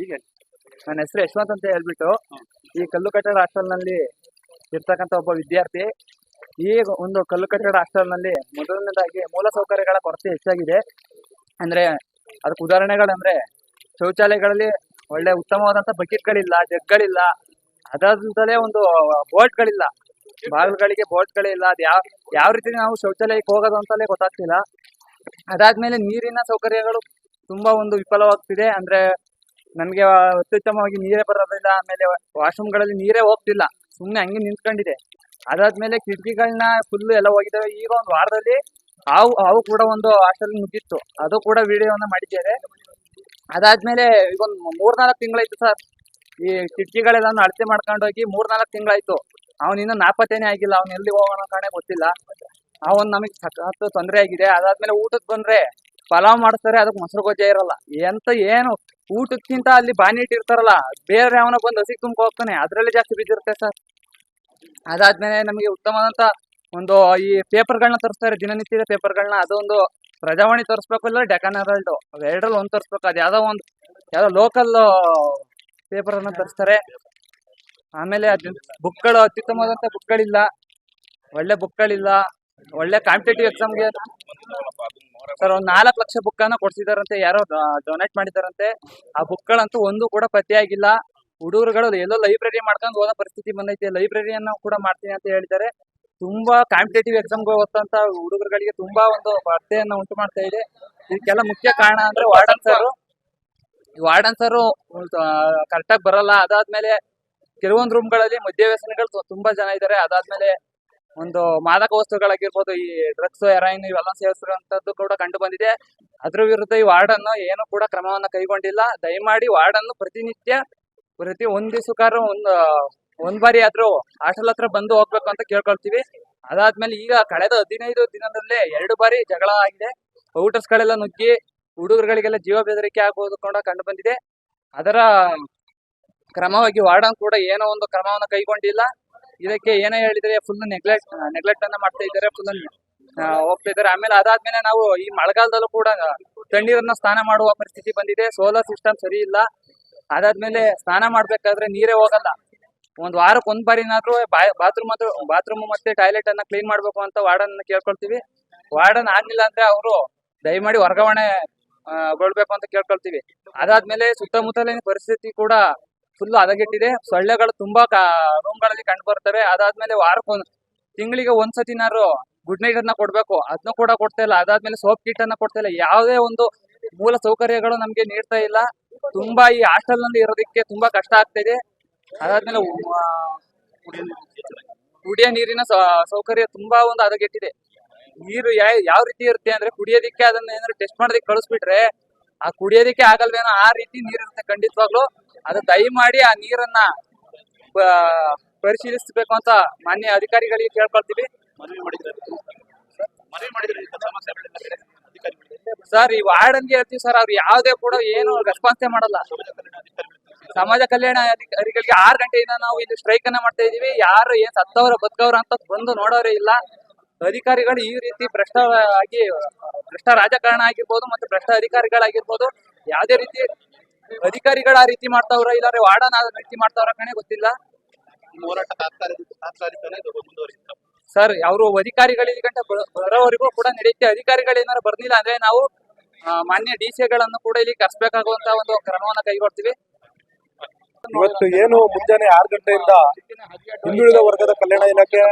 ಹೇಳಿ. ನನ್ನ ಹೆಸರು ಯಶವಂತ್ ಅಂತ ಹೇಳ್ಬಿಟ್ಟು ಈ ಕಲ್ಲು ಕಟ್ಟಡ ಹಾಸ್ಟೆಲ್ನಲ್ಲಿ ಇರ್ತಕ್ಕಂಥ ಒಬ್ಬ ವಿದ್ಯಾರ್ಥಿ ಈ ಒಂದು ಕಲ್ಲು ಕಟ್ಟಡ ಹಾಸ್ಟೆಲ್ನಲ್ಲಿ ಮೊದಲನೇದಾಗಿ ಮೂಲ ಸೌಕರ್ಯಗಳ ಕೊರತೆ ಹೆಚ್ಚಾಗಿದೆ. ಅಂದ್ರೆ ಅದಕ್ಕೆ ಉದಾಹರಣೆಗಳಂದ್ರೆ ಶೌಚಾಲಯಗಳಲ್ಲಿ ಒಳ್ಳೆ ಉತ್ತಮವಾದಂತ ಬಕೆಟ್ಗಳಿಲ್ಲ, ಜಗ್ಗಳಿಲ್ಲ, ಅದಾದಂತಲೇ ಒಂದು ಬೋಟ್ಗಳಿಲ್ಲ. ಬಾಗಿಲುಗಳಿಗೆ ಬೋಟ್ಗಳಿಲ್ಲ ಅದು ಯಾವ ಯಾವ ರೀತಿ ನಾವು ಶೌಚಾಲಯಕ್ಕೆ ಹೋಗೋದು ಅಂತಲೇ ಗೊತ್ತಾಗ್ತಿಲ್ಲ. ಅದಾದ್ಮೇಲೆ ನೀರಿನ ಸೌಕರ್ಯಗಳು ತುಂಬಾ ಒಂದು ವಿಫಲವಾಗ್ತಿದೆ. ಅಂದ್ರೆ ನಮಗೆ ಅತ್ಯುತ್ತಮವಾಗಿ ನೀರೇ ಬರೋದಿಲ್ಲ, ಆಮೇಲೆ ವಾಶ್ರೂಮ್ಗಳಲ್ಲಿ ನೀರೇ ಹೋಗ್ತಿಲ್ಲ. ಸುಮ್ಮನೆ ಹಂಗೆ ನಿಂತ್ಕೊಂಡಿದೆ ಅದಾದ್ಮೇಲೆ ಕಿಟಕಿಗಳನ್ನ ಫುಲ್ ಎಲ್ಲ ಹೋಗಿದ್ದಾವೆ ಈಗ ಒಂದು ವಾರದಲ್ಲಿ ಹಾವು ಹಾವು ಕೂಡ ಒಂದು ಹಾಸ್ಟೆಲ್ ನುಗ್ಗಿತ್ತು ಅದು ಕೂಡ ವಿಡಿಯೋವನ್ನ ಮಾಡಿದ್ದೇವೆ. ಅದಾದ್ಮೇಲೆ ಈಗ ಒಂದು ಮೂರ್ನಾಲ್ಕು ತಿಂಗಳಾಯ್ತು ಸರ್. ಈ ಕಿಟಕಿಗಳೆಲ್ಲ ಅಳತೆ ಮಾಡ್ಕೊಂಡು ಹೋಗಿ ಮೂರ್ನಾಲ್ಕು ತಿಂಗಳಾಯ್ತು. ಇನ್ನೂ ನಾಪತ್ತೇನೆ ಆಗಿಲ್ಲ. ಅವ್ನು ಎಲ್ಲಿ ಹೋಗೋಣ ಕಾಣೆ ಗೊತ್ತಿಲ್ಲ. ಅವನ್ ನಮಗೆ ಸಖತ್ತು ತೊಂದರೆ ಆಗಿದೆ. ಅದಾದ್ಮೇಲೆ ಊಟಕ್ಕೆ ಬಂದ್ರೆ ಪಲಾವ್ ಮಾಡ್ತಾರೆ. ಅದಕ್ಕೆ ಮೊಸರು ಗೊಜ್ಜೆ ಇರಲ್ಲ. ಎಂತ ಏನು ಊಟಕ್ಕಿಂತ ಅಲ್ಲಿ ಬಾನಿ ಇಟ್ಟಿರ್ತಾರಲ್ಲ ಬೇರೆ ಅವನ ಬಂದು ಹಸಿ ತುಂಬ ಹೋಗ್ತಾನೆ. ಅದರಲ್ಲೇ ಜಾಸ್ತಿ ಬಿದ್ದಿರುತ್ತೆ ಸರ್. ಅದಾದ್ಮೇಲೆ ನಮಗೆ ಉತ್ತಮವಾದಂತ ಒಂದು ಈ ಪೇಪರ್ಗಳನ್ನ ತರಿಸ್ತಾರೆ, ದಿನನಿತ್ಯದ ಪೇಪರ್ಗಳನ್ನ ಅದೊಂದು ಪ್ರಜಾವಾಣಿ ತರಿಸ್ಬೇಕು ಇಲ್ಲ ಡೆಕನ್ ಹೆರಾಲ್ಡ್ ಎರಡರಲ್ಲಿ ಒಂದು ತರಿಸ್ಬೇಕು. ಅದು ಯಾವ್ದೋ ಒಂದು, ಯಾವ್ದೋ ಲೋಕಲ್ ಪೇಪರ್ ಅನ್ನ ತರಿಸ್ತಾರೆ. ಆಮೇಲೆ ಬುಕ್ಗಳು, ಅತ್ಯುತ್ತಮವಾದಂತ ಬುಕ್ಗಳಿಲ್ಲ. ಒಳ್ಳೆ ಬುಕ್ಗಳಿಲ್ಲ. ಒಳ್ಳೆ ಕಾಂಪಿಟೇಟಿವ್ ಎಕ್ಸಾಮ್ಗೆ ಸರ್ ಒಂದ್ ನಾಲ್ಕು ಲಕ್ಷ ಬುಕ್ ಅನ್ನ ಕೊಡ್ಸಿದಾರಂತೆ, ಯಾರೋ ಡೊನೇಟ್ ಮಾಡಿದಾರಂತೆ. ಆ ಬುಕ್ ಗಳಂತೂ ಒಂದು ಕೂಡ ಪತ್ತೆಯಾಗಿಲ್ಲ ಹುಡುಗರುಗಳು ಎಲ್ಲೋ ಲೈಬ್ರರಿ ಮಾಡ್ಕೊಂಡು ಓದೋ ಪರಿಸ್ಥಿತಿ ಬಂದೈತೆ. ಲೈಬ್ರರಿಯನ್ನ ಕೂಡ ಮಾಡ್ತೀನಿ ಅಂತ ಹೇಳಿದ್ದಾರೆ. ತುಂಬಾ ಕಾಂಪಿಟೇಟಿವ್ ಎಕ್ಸಾಮ್ಗೆ ಓದ್ತಂತ ಹುಡುಗರುಗಳಿಗೆ ತುಂಬಾ ಒಂದು ಬರ್ತೆಯನ್ನ ಉಂಟು ಮಾಡ್ತಾ ಇದೆ. ಇದಕ್ಕೆಲ್ಲ ಮುಖ್ಯ ಕಾರಣ ಅಂದ್ರೆ ವಾರ್ಡನ್ ಸರ್. ವಾರ್ಡನ್ ಸರ್ ಕರೆಕ್ಟಾಗಿ ಬರಲ್ಲ. ಅದಾದ್ಮೇಲೆ ಕೆಲವೊಂದು ರೂಮ್ಗಳಲ್ಲಿ ಮದ್ಯ ವ್ಯಸನಗಳು ತುಂಬಾ ಜನ ಇದ್ದಾರೆ. ಅದಾದ್ಮೇಲೆ ಒಂದು ಮಾದಕ ವಸ್ತುಗಳಾಗಿರ್ಬೋದು, ಈ ಡ್ರಗ್ಸ್ ಎರೈನ್ ಇವೆಲ್ಲ ಸೇವಿಸಿರುವಂತದ್ದು ಕೂಡ ಕಂಡು ಬಂದಿದೆ. ಅದ್ರ ವಿರುದ್ಧ ಈ ವಾರ್ಡ್ ಅನ್ನು ಏನು ಕೂಡ ಕ್ರಮವನ್ನು ಕೈಗೊಂಡಿಲ್ಲ. ದಯಮಾಡಿ ವಾರ್ಡ್ ಅನ್ನು ಪ್ರತಿನಿತ್ಯ ಪ್ರತಿ ಒಂದ್ ದಿವಸಕ್ಕಾದ್ರೂ ಒಂದ್ ಒಂದ್ ಬಾರಿ ಆದ್ರೂ ಹಾಸ್ಟೆಲ್ ಹತ್ರ ಬಂದು ಹೋಗ್ಬೇಕು ಅಂತ ಕೇಳ್ಕೊಳ್ತೀವಿ. ಅದಾದ್ಮೇಲೆ ಈಗ ಕಳೆದ ಹದಿನೈದು ದಿನದಲ್ಲೇ ಎರಡು ಬಾರಿ ಜಗಳ ಆಗಿದೆ. ಔಟರ್ಸ್ ಗಳೆಲ್ಲ ನುಗ್ಗಿ ಹುಡುಗರುಗಳಿಗೆಲ್ಲ ಜೀವ ಬೆದರಿಕೆ ಆಗುವುದು ಕೂಡ ಕಂಡು ಬಂದಿದೆ. ಅದರ ಕ್ರಮವಾಗಿ ವಾರ್ಡನ್ ಕೂಡ ಏನೋ ಒಂದು ಕ್ರಮವನ್ನು ಕೈಗೊಂಡಿಲ್ಲ. ಇದಕ್ಕೆ ಏನೇ ಹೇಳಿದ್ರೆ ಫುಲ್ ನೆಗ್ಲೆಕ್ಟ್ ನೆಗ್ಲೆಕ್ಟ್ ಅನ್ನ ಮಾಡ್ತಾ ಇದ್ದಾರೆ ಫುಲ್ ಹೋಗ್ತಾ ಇದ್ದಾರೆ. ಆಮೇಲೆ ಅದಾದ್ಮೇಲೆ ನಾವು ಈ ಮಳೆಗಾಲದಲ್ಲೂ ಕೂಡ ತಣ್ಣೀರನ್ನ ಸ್ನಾನ ಮಾಡುವ ಪರಿಸ್ಥಿತಿ ಬಂದಿದೆ. ಸೋಲಾರ್ ಸಿಸ್ಟಮ್ ಸರಿ ಇಲ್ಲ. ಅದಾದ್ಮೇಲೆ ಸ್ನಾನ ಮಾಡ್ಬೇಕಾದ್ರೆ ನೀರೇ ಹೋಗಲ್ಲ. ಒಂದ್ ವಾರಕ್ಕೆ ಒಂದ್ ಬಾರಿನಾದ್ರೂ ಬಾತ್ರೂಮ್ ಬಾತ್ರೂಮ್ ಮತ್ತೆ ಟಾಯ್ಲೆಟ್ ಅನ್ನ ಕ್ಲೀನ್ ಮಾಡ್ಬೇಕು ಅಂತ ವಾರ್ಡನ್ ಕೇಳ್ಕೊಳ್ತೀವಿ. ವಾರ್ಡನ್ ಆಗ್ಲಿಲ್ಲ ಅಂದ್ರೆ ಅವರು ದಯಮಾಡಿ ವರ್ಗಾವಣೆ ಆ, ಗೊಳ್ಬೇಕು ಅಂತ ಕೇಳ್ಕೊಳ್ತೀವಿ. ಅದಾದ್ಮೇಲೆ ಸುತ್ತಮುತ್ತಲಿನ ಪರಿಸ್ಥಿತಿ ಕೂಡ ಫುಲ್ ಹದಗೆಟ್ಟಿದೆ ಸೊಳ್ಳೆಗಳು ತುಂಬಾ ರೂಮ್ಗಳಲ್ಲಿ ಕಂಡು ಬರ್ತವೆ. ಅದಾದ್ಮೇಲೆ ವಾರಕ್ಕೆ ಒಂದ್ ತಿಂಗಳಿಗೆ ಒಂದ್ಸತಿನಾರು ಗುಡ್ ನೈಟ್ ಅನ್ನ ಕೊಡ್ಬೇಕು. ಅದನ್ನ ಕೂಡ ಕೊಡ್ತಾ ಇಲ್ಲ. ಅದಾದ್ಮೇಲೆ ಸೋಪ್ ಕಿಟ್ ಅನ್ನ ಕೊಡ್ತಾ ಇಲ್ಲ. ಯಾವುದೇ ಒಂದು ಮೂಲ ಸೌಕರ್ಯಗಳು ನಮ್ಗೆ ನೀಡ್ತಾ ಇಲ್ಲ. ತುಂಬಾ ಈ ಹಾಸ್ಟೆಲ್ನಲ್ಲಿ ಇರೋದಕ್ಕೆ ತುಂಬಾ ಕಷ್ಟ ಆಗ್ತಾ ಇದೆ. ಅದಾದ್ಮೇಲೆ ಕುಡಿಯೋ ನೀರಿನ ಸೌಕರ್ಯ ತುಂಬಾ ಒಂದು ಹದಗೆಟ್ಟಿದೆ ನೀರು ಯಾವ ರೀತಿ ಇರುತ್ತೆ ಅಂದ್ರೆ ಕುಡಿಯೋದಿಕ್ಕೆ ಅದನ್ನ ಏನಾದ್ರು ಟೆಸ್ಟ್ ಮಾಡೋದಕ್ಕೆ ಕಳಿಸ್ಬಿಟ್ರೆ, ಆ ಕುಡಿಯೋದಿಕ್ಕೆ ಆಗಲ್ವೇನೋ ಆ ರೀತಿ ನೀರಿರುತ್ತೆ ಖಂಡಿತವಾಗ್ಲು. ಅದು ದಯಮಾಡಿ ಆ ನೀರನ್ನ ಪರಿಶೀಲಿಸಬೇಕು ಅಂತ ಮಾನ್ಯ ಅಧಿಕಾರಿಗಳಿಗೆ ಕೇಳ್ಕೊಳ್ತೀವಿ. ಸರ್, ಈ ವಾರ್ಡ್ ಅಂತ ಹೇಳ್ತೀವಿ ಸರ್, ಅವ್ರು ಯಾವ್ದೇ ಕೂಡ ಏನು ರೆಸ್ಪಾನ್ಸೇ ಮಾಡಲ್ಲ. ಸಮಾಜ ಕಲ್ಯಾಣ ಅಧಿಕಾರಿಗಳಿಗೆ ಆರು ಗಂಟೆಯಿಂದ ನಾವು ಇಲ್ಲಿ ಸ್ಟ್ರೈಕ್ ಅನ್ನ ಮಾಡ್ತಾ ಇದೀವಿ ಯಾರು ಏನ್ ಸತ್ತವ್ರ, ಬದುಕವ್ರ ಅಂತ ಬಂದು ನೋಡೋರೇ ಇಲ್ಲ. ಅಧಿಕಾರಿಗಳು ಈ ರೀತಿ ಭ್ರಷ್ಟ ಆಗಿ, ಭ್ರಷ್ಟ ರಾಜಕಾರಣ ಆಗಿರ್ಬೋದು ಮತ್ತೆ ಭ್ರಷ್ಟ ಅಧಿಕಾರಿಗಳಾಗಿರ್ಬೋದು, ಯಾವುದೇ ರೀತಿ ಅಧಿಕಾರಿಗಳ ಆ ರೀತಿ ಮಾಡ್ತಾವ್ರ ಇಲ್ಲ ವಾರ್ಡನ್ ಆ ರೀತಿ ಮಾಡ್ತಾವ್ರ ಕಣೆ ಗೊತ್ತಿಲ್ಲ? ಸರ್ ಅವರು ಅಧಿಕಾರಿಗಳು ಇಲ್ಲಿ ಗಂಟೆ ಬರೋವರೆಗೂ ಕೂಡ ನಡೆಯುತ್ತೆ ಅಧಿಕಾರಿಗಳು ಏನಾರು ಬರ್ಲಿಲ್ಲ ಅಂದ್ರೆ ನಾವು ಮಾನ್ಯ ಡಿ ಗಳನ್ನು ಕೂಡ ಇಲ್ಲಿ ಕರ್ಸ್ಬೇಕಾಗುವಂತ ಒಂದು ಕ್ರಮವನ್ನ ಕೈಗೊಳ್ತೀವಿ. ಇವತ್ತು ಏನು ಮುಂಜಾನೆ ಆರು ಗಂಟೆಯಿಂದ ಹಿಂದುಳಿದ ವರ್ಗದ ಕಲ್ಯಾಣ ಇಲಾಖೆ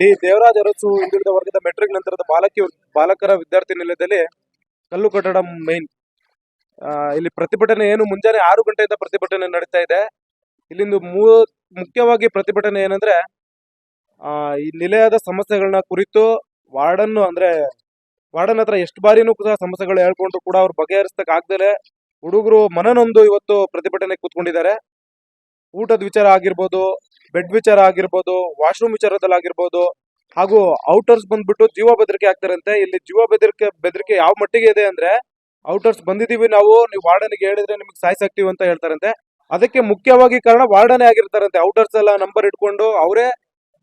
ಡಿ ದೇವರಾಜ್ ಅರಸು ಹಿಂದುಳಿದ ವರ್ಗದ ಮೆಟ್ರಿಕ್ ನಂತರದ ಬಾಲಕಿ, ಬಾಲಕರ ವಿದ್ಯಾರ್ಥಿ ನಿಲಯದಲ್ಲಿ ಕಲ್ಲು ಕಟ್ಟಡ ಮೈನ್ ಇಲ್ಲಿ ಪ್ರತಿಭಟನೆ ಏನು ಮುಂಜಾನೆ ಆರು ಗಂಟೆಯಿಂದ ಪ್ರತಿಭಟನೆ ನಡೀತಾ ಇದೆ. ಇಲ್ಲಿಂದು ಮೂ ಮುಖ್ಯವಾಗಿ ಪ್ರತಿಭಟನೆ ಏನಂದ್ರೆ ಆ, ಈ ನಿಲಯದ ಸಮಸ್ಯೆಗಳನ್ನ ಕುರಿತು ವಾರ್ಡನ್ ಅಂದ್ರೆ ವಾರ್ಡನ್ ಹತ್ರ ಎಷ್ಟು ಬಾರಿನೂ ಕೂಡ ಸಮಸ್ಯೆಗಳು ಹೇಳ್ಕೊಂಡ್ರು ಕೂಡ ಅವ್ರು ಬಗೆಹರಿಸಕ್ ಆಗ್ದಲೆ ಹುಡುಗರು ಮನನೊಂದು ಇವತ್ತು ಪ್ರತಿಭಟನೆ ಕೂತ್ಕೊಂಡಿದ್ದಾರೆ. ಊಟದ ವಿಚಾರ ಆಗಿರ್ಬೋದು ಬೆಡ್ ವಿಚಾರ ಆಗಿರ್ಬೋದು ವಾಶ್ರೂಮ್ ವಿಚಾರದಲ್ಲಿ ಆಗಿರ್ಬೋದು ಹಾಗೂ ಔಟರ್ಸ್ ಬಂದ್ಬಿಟ್ಟು ಜೀವ ಬೆದರಿಕೆ ಆಗ್ತಾರಂತೆ ಇಲ್ಲಿ ಜೀವ ಬೆದರಿಕೆ ಬೆದರಿಕೆ ಯಾವ ಮಟ್ಟಿಗೆ ಇದೆ ಅಂದ್ರೆ ಔಟರ್ಸ್ ಬಂದಿದೀವಿ ನಾವು, ನೀವು ವಾರ್ಡನ್ಗೆ ಹೇಳಿದ್ರೆ ನಿಮ್ಗೆ ಸಾಯಿಸಾಕ್ತಿವಿ ಅಂತ ಹೇಳ್ತಾರಂತೆ. ಅದಕ್ಕೆ ಮುಖ್ಯವಾಗಿ ಕಾರಣ ವಾರ್ಡನೇ ಆಗಿರ್ತಾರಂತೆ. ಔಟರ್ಸ್ ಎಲ್ಲ ನಂಬರ್ ಇಟ್ಕೊಂಡು ಅವರೇ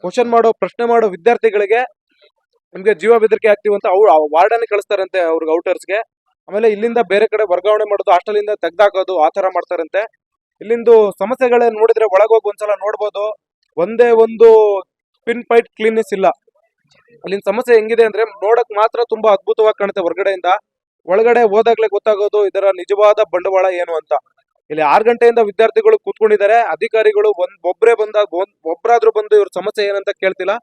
ಕ್ವಶನ್ ಮಾಡೋ, ಪ್ರಶ್ನೆ ಮಾಡೋ ವಿದ್ಯಾರ್ಥಿಗಳಿಗೆ ನಿಮ್ಗೆ ಜೀವ ಬೆದರಿಕೆ ಆಗ್ತೀವಿ ಅಂತ ಅವ್ರು ವಾರ್ಡನ್ ಕಳಿಸ್ತಾರಂತೆ ಅವ್ರಿಗೆ ಔಟರ್ಸ್ಗೆ. ಆಮೇಲೆ ಇಲ್ಲಿಂದ ಬೇರೆ ಕಡೆ ವರ್ಗಾವಣೆ ಮಾಡೋದು ಹಾಸ್ಟೆಲಿಂದ ತೆಗ್ದಾಕೋದು, ಆ ತರ ಮಾಡ್ತಾರಂತೆ. ಇಲ್ಲಿಂದು ಸಮಸ್ಯೆಗಳೇ ನೋಡಿದ್ರೆ ಒಳಗೋಗಿ ಒಂದ್ಸಲ ನೋಡ್ಬೋದು. ಒಂದೇ ಒಂದು ಪಿನ್ ಪೈಟ್ ಕ್ಲೀನ್ನೆಸ್ ಇಲ್ಲ. ಅಲ್ಲಿನ ಸಮಸ್ಯೆ ಹೆಂಗಿದೆ ಅಂದ್ರೆ ನೋಡಕ್ ಮಾತ್ರ ತುಂಬಾ ಅದ್ಭುತವಾಗಿ ಕಾಣುತ್ತೆ ಹೊರಗಡೆಯಿಂದ. ಒಳಗಡೆ ಹೋದಾಗ್ಲೇ ಗೊತ್ತಾಗೋದು ಇದರ ನಿಜವಾದ ಬಂಡವಾಳ ಏನು ಅಂತ. ಇಲ್ಲಿ ಆರು ಗಂಟೆಯಿಂದ ವಿದ್ಯಾರ್ಥಿಗಳು ಕೂತ್ಕೊಂಡಿದ್ದಾರೆ. ಅಧಿಕಾರಿಗಳು ಒಂದ್ ಒಬ್ರೇ ಬಂದಾಗ ಒಬ್ಬರಾದ್ರೂ ಬಂದು ಇವ್ರ ಸಮಸ್ಯೆ ಏನಂತ ಕೇಳ್ತಿಲ್ಲ.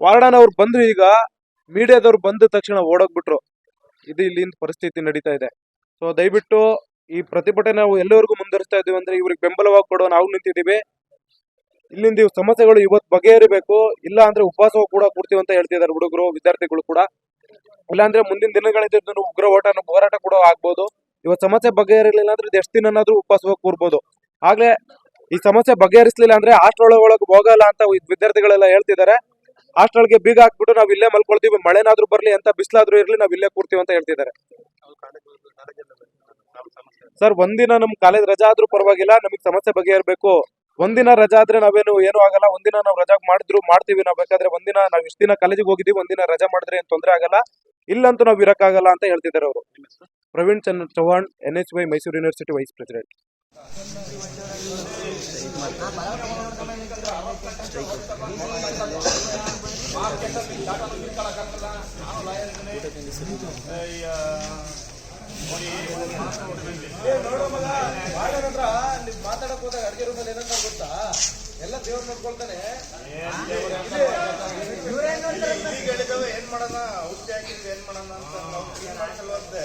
ವಾರ್ಡನ್ ಅವ್ರು ಬಂದ್ರು ಈಗ, ಮೀಡಿಯಾದವ್ರು ಬಂದ ತಕ್ಷಣ ಓಡೋಗ್ಬಿಟ್ರು. ಇದು ಇಲ್ಲಿಂದ ಪರಿಸ್ಥಿತಿ ನಡೀತಾ ಇದೆ. ಸೊ ದಯವಿಟ್ಟು ಈ ಪ್ರತಿಭಟನೆ ನಾವು ಎಲ್ಲರಿಗೂ ಮುಂದುವರಿಸ್ತಾ ಇದೀವಿ ಅಂದ್ರೆ ಇವ್ರಿಗೆ ಬೆಂಬಲವಾಗಿ ಕೊಡೋ ನಾವು ನಿಂತಿದ್ದೀವಿ. ಇಲ್ಲಿಂದ ಇವ್ ಸಮಸ್ಯೆಗಳು ಇವತ್ತು ಬಗೆಹರಿಬೇಕು. ಇಲ್ಲ ಅಂದ್ರೆ ಉಪವಾಸ ಕೂಡ ಕೂಡ್ತೀವಿ ಅಂತ ಹೇಳ್ತಿದ್ದಾರೆ ಹುಡುಗರು, ವಿದ್ಯಾರ್ಥಿಗಳು ಕೂಡ. ಇಲ್ಲ ಅಂದ್ರೆ ಮುಂದಿನ ದಿನಗಳಿದ್ದು ಉಗ್ರ ಓಟ ಹೋರಾಟ ಕೂಡ ಆಗ್ಬೋದು. ಇವತ್ತು ಸಮಸ್ಯೆ ಬಗೆಹರಿಲಿಲ್ಲ ಅಂದ್ರೆ ಎಷ್ಟು ದಿನನಾದ್ರೂ ಉಪವಾಸ ಕೂರ್ಬೋದು. ಆಗ್ಲೇ ಈ ಸಮಸ್ಯೆ ಬಗೆಹರಿಸಲಿಲ್ಲ ಅಂದ್ರೆ ಹಾಸ್ಟೆಲ್ ಒಳಗೆ ಹೋಗಲ್ಲ ಅಂತ ವಿದ್ಯಾರ್ಥಿಗಳೆಲ್ಲ ಹೇಳ್ತಿದ್ದಾರೆ. ಹಾಸ್ಟೆಲ್ಗೆ ಬೀಗ ಹಾಕ್ಬಿಟ್ಟು ನಾವ್ ಇಲ್ಲೇ ಮಲ್ಕೊಳ್ತೀವಿ, ಮಳೆನಾದ್ರೂ ಬರ್ಲಿ ಅಂತ ಬಿಸಿಲಾದ್ರೂ ಇರ್ಲಿ, ನಾವ್ ಇಲ್ಲೇ ಕೂರ್ತೀವಿ ಅಂತ ಹೇಳ್ತಿದ್ದಾರೆ. ಸರ್, ಒಂದಿನ ನಮ್ ಕಾಲೇಜ್ ರಜಾ ಆದ್ರೂ ಪರವಾಗಿಲ್ಲ, ನಮಗ್ ಸಮಸ್ಯೆ ಬಗೆಹರಬೇಕು. ಒಂದಿನ ರಜಾ ಆದ್ರೆ ನಾವೇನು, ಏನು ಆಗಲ್ಲ. ಒಂದಿನ ನಾವು ರಜಾ ಮಾಡಿದ್ರು, ಮಾಡ್ತೀವಿ ನಾವು. ಬೇಕಾದ್ರೆ ಒಂದಿನ ನಾವ್ ಇಷ್ಟ ದಿನ ಕಾಲೇಜಿಗೆ ಹೋಗಿದ್ದೀವಿ ಒಂದಿನ ರಜಾ ಮಾಡಿದ್ರೆ ಏನ್ ತೊಂದ್ರೆ ಆಗಲ್ಲ. ಇಲ್ಲಂತೂ ನಾವು ಇರಕ್ಕಾಗಲ್ಲ ಅಂತ ಹೇಳ್ತಿದ್ದಾರೆ ಅವರು. Praveen Chandra Chauhan N H Y Mysuru university vice president ಮಾತಾಡಕ್ ಹೋದಾಗ ಅಡಿಗೆ ರೂಮಲ್ಲಿ ಏನಂತ ಗೊತ್ತಾ? ಎಲ್ಲ ದೇವ್ರು ನೋಡ್ಕೊಳ್ತಾನೆ ಏನ್ ಮಾಡೋಣ ಔಷಧಿ ಹಾಕಿದ್ವಿ ಏನ್ ಮಾಡೋಣ ಅಂತ ನಾವು clean ಮಾಡ್ಸಲ್ವಂತೆ.